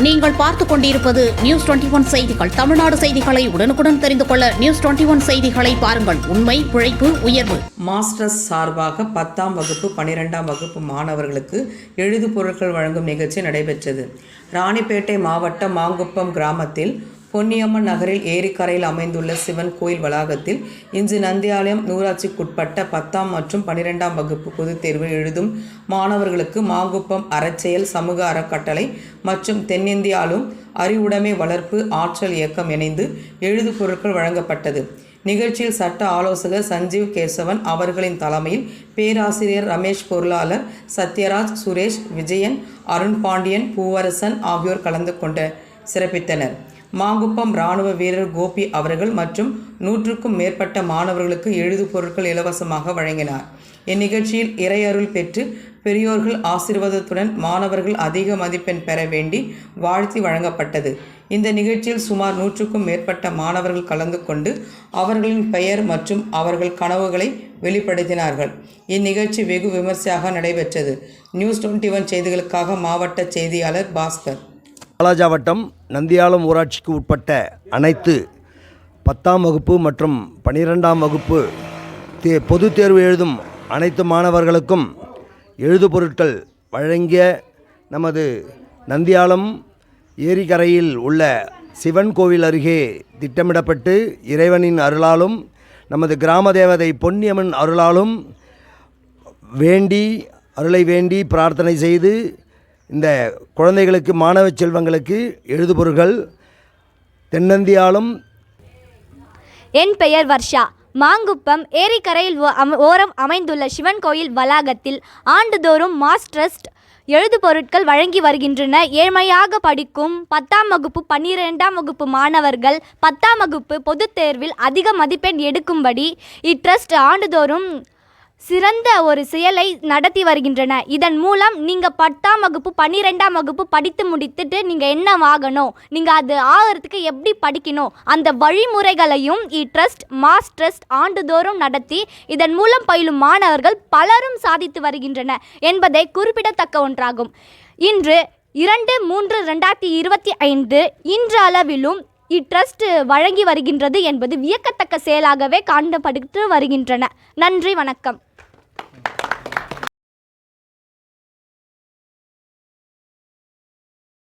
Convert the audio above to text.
நீங்கள் பார்த்துக் கொண்டிருப்பது நியூஸ் டுவெண்டி ஒன் செய்திகள். தமிழ்நாடு செய்திகளை உடனுக்குடன் தெரிந்து கொள்ள நியூஸ் டுவெண்டி ஒன் செய்திகளை பாருங்கள். உண்மை உழைப்பு உயர்வு. மாஸ்டர்ஸ் சார்பாக பத்தாம் வகுப்பு பனிரெண்டாம் வகுப்பு மாணவர்களுக்கு எழுது பொருட்கள் வழங்கும் நிகழ்ச்சி நடைபெற்றது. ராணிப்பேட்டை மாவட்டம் மாங்குப்பம் கிராமத்தில் பொன்னியம்மன் நகரில் ஏரிக்கரையில் அமைந்துள்ள சிவன் கோயில் வளாகத்தில் இன்று நந்தியாலயம் நூராட்சிக்குட்பட்ட பத்தாம் மற்றும் பனிரெண்டாம் வகுப்பு பொதுத் தேர்வு எழுதும் மாணவர்களுக்கு மாங்குப்பம் அறச்செயல் சமூக அறக்கட்டளை மற்றும் தென்னிந்தியாலும் அறிவுடைமை வளர்ப்பு ஆற்றல் இயக்கம் இணைந்து எழுது பொருட்கள் வழங்கப்பட்டது. நிகழ்ச்சியில் சட்ட ஆலோசகர் சஞ்சீவ் கேசவன் அவர்களின் தலைமையில் பேராசிரியர் ரமேஷ் பொருளாளர் சத்யராஜ் சுரேஷ் விஜயன் அருண் பாண்டியன் பூவரசன் ஆகியோர் கலந்து கொண்ட சிறப்பித்தனர். மாங்குப்பம் இராணுவ வீரர் கோபி அவர்கள் மற்றும் நூற்றுக்கும் மேற்பட்ட மாணவர்களுக்கு எழுது பொருட்கள் இலவசமாக வழங்கினார். இந்நிகழ்ச்சியில் இறையருள் பெற்று பெரியோர்கள் ஆசீர்வாதத்துடன் மாணவர்கள் அதிக மதிப்பெண் பெற வேண்டி வாழ்த்தி வழங்கப்பட்டது. இந்த நிகழ்ச்சியில் சுமார் நூற்றுக்கும் மேற்பட்ட மாணவர்கள் கலந்து கொண்டு அவர்களின் பெயர் மற்றும் அவர்கள் கனவுகளை வெளிப்படுத்தினார்கள். இந்நிகழ்ச்சி வெகு விமர்சையாக நடைபெற்றது. நியூஸ் டுவெண்ட்டி ஒன் செய்திகளுக்காக மாவட்ட செய்தியாளர் பாஸ்கர். வாலாஜாவட்டம் நந்தியாலம் ஊராட்சிக்கு உட்பட்ட அனைத்து பத்தாம் வகுப்பு மற்றும் பனிரெண்டாம் வகுப்பு தே பொதுத் தேர்வு எழுதும் அனைத்து மாணவர்களுக்கும் எழுது பொருட்கள் வழங்கிய நமது நந்தியாலம் ஏரிக்கரையில் உள்ள சிவன் கோவில் அருகே திட்டமிடப்பட்டு இறைவனின் அருளாலும் நமது கிராம தேவதை பொன்னியம்மன் அருளாலும் வேண்டி அருளை வேண்டி பிரார்த்தனை செய்து இந்த குழந்தைகளுக்கு மாணவ செல்வங்களுக்கு எழுதுபொருள்கள் தென்னந்தியாலும் என் பெயர் வர்ஷா. மாங்குப்பம் ஏரிக்கரையில் ஓ- அம- ஓரம் அமைந்துள்ள சிவன் கோயில் வளாகத்தில் ஆண்டுதோறும் மாஸ் ட்ரஸ்ட் எழுது பொருட்கள் வழங்கி வருகின்றன. ஏழ்மையாக படிக்கும் பத்தாம் வகுப்பு பன்னிரெண்டாம் வகுப்பு மாணவர்கள் பத்தாம் வகுப்பு பொதுத் தேர்வில் அதிக மதிப்பெண் எடுக்கும்படி இட்ரஸ்ட் ஆண்டுதோறும் சிறந்த ஒரு செயலை நடத்தி வருகின்றன. இதன் மூலம் நீங்கள் பத்தாம் வகுப்பு பன்னிரெண்டாம் வகுப்பு படித்து முடித்துட்டு நீங்கள் என்ன ஆகணும் நீங்கள் அது ஆகிறதுக்கு எப்படி படிக்கணும்? அந்த வழிமுறைகளையும் இட்ரஸ்ட் மாஸ் ட்ரஸ்ட் ஆண்டுதோறும் நடத்தி இதன் மூலம் பயிலும் மாணவர்கள் பலரும் சாதித்து வருகின்றன என்பதை குறிப்பிடத்தக்க ஒன்றாகும். இன்று இரண்டு மூன்று ரெண்டாயிரத்தி இருபத்தி ஐந்து இன்று அளவிலும் இட்ரஸ்ட் வழங்கி வருகின்றது என்பது வியக்கத்தக்க செயலாகவே காணப்பட்டு வருகின்றன. நன்றி வணக்கம்.